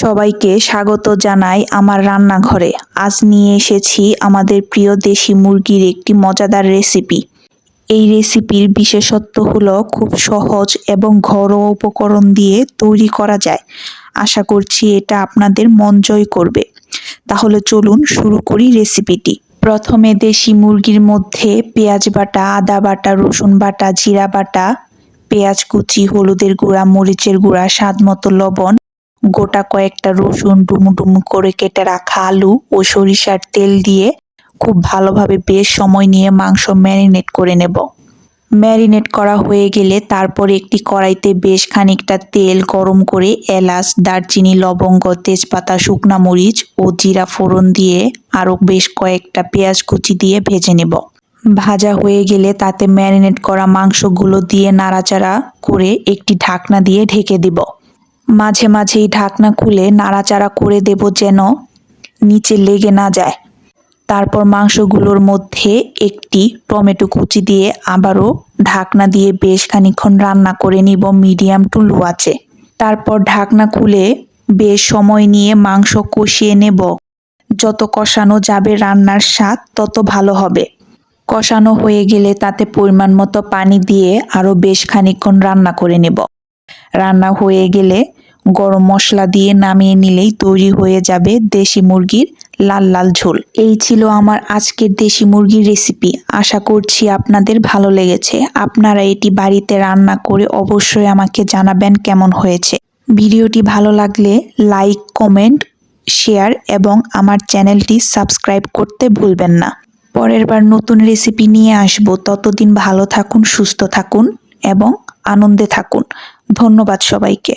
সবাইকে স্বাগত জানাই আমার রান্নাঘরে। আজ নিয়ে এসেছি আমাদের প্রিয় দেশি মুরগির একটি মজাদার রেসিপি। এই রেসিপির বিশেষত্ব হলো খুব সহজ এবং ঘরোয়া উপকরণ দিয়ে তৈরি করা যায়। আশা করছি এটা আপনাদের মন জয় করবে। তাহলে চলুন শুরু করি রেসিপিটি। প্রথমে দেশি মুরগির মধ্যে পেঁয়াজ বাটা, আদা বাটা, রসুন বাটা, জিরা বাটা, পেঁয়াজ কুচি, হলুদের গুঁড়া, মরিচের গুঁড়া স্বাদ মতো লবণ গোটা কয়েকটা রসুন ডুমু ডুমু করে কেটে রাখা আলু ও সরিষার তেল দিয়ে খুব ভালোভাবে বেশ সময় নিয়ে মাংস ম্যারিনেট করে নেব। ম্যারিনেট করা হয়ে গেলে তারপর একটি কড়াইতে বেশ খানিকটা তেল গরম করে এলাচ, দারচিনি, লবঙ্গ, তেজপাতা, শুকনা মরিচ ও জিরা ফোড়ন দিয়ে আরও বেশ কয়েকটা পেঁয়াজ কুচি দিয়ে ভেজে নেব। ভাজা হয়ে গেলে তাতে ম্যারিনেট করা মাংসগুলো দিয়ে নাড়াচাড়া করে একটি ঢাকনা দিয়ে ঢেকে দেব। মাঝে মাঝেই ঢাকনা খুলে নাড়াচাড়া করে দেব যেন নিচে লেগে না যায়। তারপর মাংসগুলোর মধ্যে একটি টমেটো কুচি দিয়ে আবারও ঢাকনা দিয়ে বেশ খানিক্ষণ রান্না করে নিব মিডিয়াম টু লো আছে তারপর ঢাকনা খুলে বেশ সময় নিয়ে মাংস কষিয়ে নেব। যত কষানো যাবে রান্নার স্বাদ, তত ভালো হবে। কষানো হয়ে গেলে তাতে পরিমাণ মতো পানি দিয়ে আরও বেশ খানিক্ষণ রান্না করে নেব। রান্না হয়ে গেলে গরম মশলা দিয়ে নামিয়ে নিলেই তৈরি হয়ে যাবে দেশি মুরগির লাল লাল ঝোল। এই ছিল আমার আজকের দেশি মুরগির রেসিপি আশা করছি আপনাদের ভালো লেগেছে। আপনারা এটি বাড়িতে রান্না করে অবশ্যই আমাকে জানাবেন কেমন হয়েছে। ভিডিওটি ভালো লাগলে লাইক কমেন্ট শেয়ার এবং আমার চ্যানেলটি সাবস্ক্রাইব করতে ভুলবেন না। পরের বার নতুন রেসিপি নিয়ে আসব। ততদিন ভালো থাকুন, সুস্থ থাকুন এবং আনন্দে থাকুন। ধন্যবাদ সবাইকে।